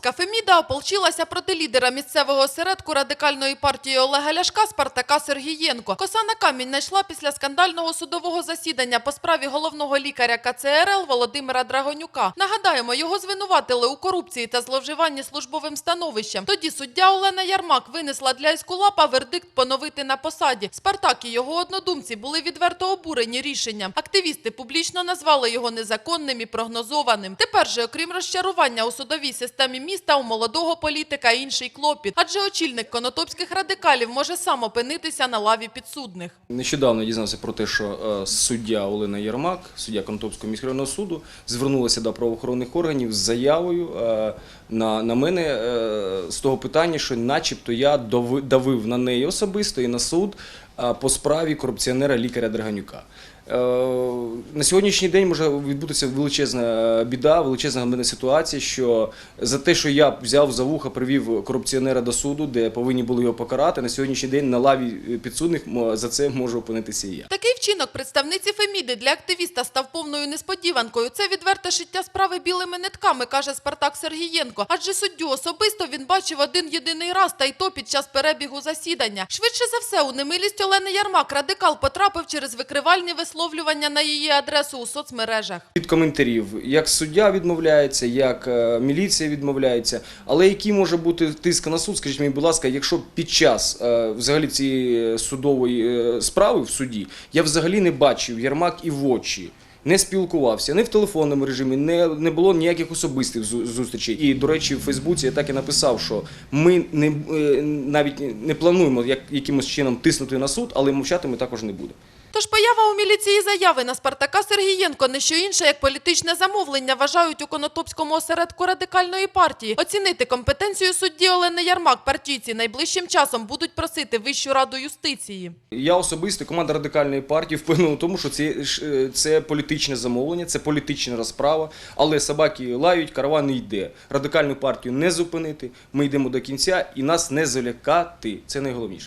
Конотопська Феміда ополчилася проти лідера місцевого осередку радикальної партії Олега Ляшка Спартака Сергієнко. Коса на камінь знайшла після скандального судового засідання по справі головного лікаря КЦРЛ Володимира Драгонюка. Нагадаємо, його звинуватили у корупції та зловживанні службовим становищем. Тоді суддя Олена Ярмак винесла для Ескулапа вердикт поновити на посаді. Спартак і його однодумці були відверто обурені рішенням. Активісти публічно назвали його незаконним і прогнозованим. Тепер же, окрім розчарування у судовій системі міста, у молодого політика інший клопіт, адже очільник конотопських радикалів може сам опинитися на лаві підсудних. Нещодавно дізнався про те, що е, суддя Олена Єрмак, суддя Конотопського міськрайонного суду, звернулася до правоохоронних органів з заявою е, на, на мене е, з того питання, що начебто я давив на неї особисто і на суд по справі корупціонера лікаря Драганюка. Е, На сьогоднішній день може відбутися величезна біда, величезна гамбина ситуація, що за те, що я взяв за вуха, привів корупціонера до суду, де повинні були його покарати, на сьогоднішній день на лаві підсудних за це можу опинитися і я. Такий вчинок представниці Феміди для активіста став повною несподіванкою. Це відверте шиття справи білими нитками, каже Спартак Сергієнко. Адже суддю особисто він бачив один єдиний раз, та й то під час перебігу засідання. Швидше за все, у немилість Олени Ярмак радикал потрапив через викривальні висловлювання на її адресу у соцмережах. Від коментарів, як суддя відмовляється, як е, міліція відмовляється, але який може бути тиск на суд, скажіть мені, будь ласка, якщо під час е, взагалі цієї судової е, справи в суді я взагалі не бачив Ярмак і в очі. Не спілкувався не в телефонному режимі, не, не було ніяких особистих зу- зустрічей. І, до речі, в Фейсбуці я так і написав, що ми не, е, навіть не плануємо як, якимось чином тиснути на суд, але мовчати ми також не будемо. Тож поява у міліції заяви на Спартака Сергієнко не що інше, як політичне замовлення, вважають у Конотопському осередку радикальної партії. Оцінити компетенцію судді Олени Ярмак партійці найближчим часом будуть просити Вищу раду юстиції. Я особисто, команда радикальної партії впевнена тому, що це, це політичне замовлення, це політична розправа. Але собаки лають, караван не йде. Радикальну партію не зупинити. Ми йдемо до кінця і нас не залякати. Це найголовніше.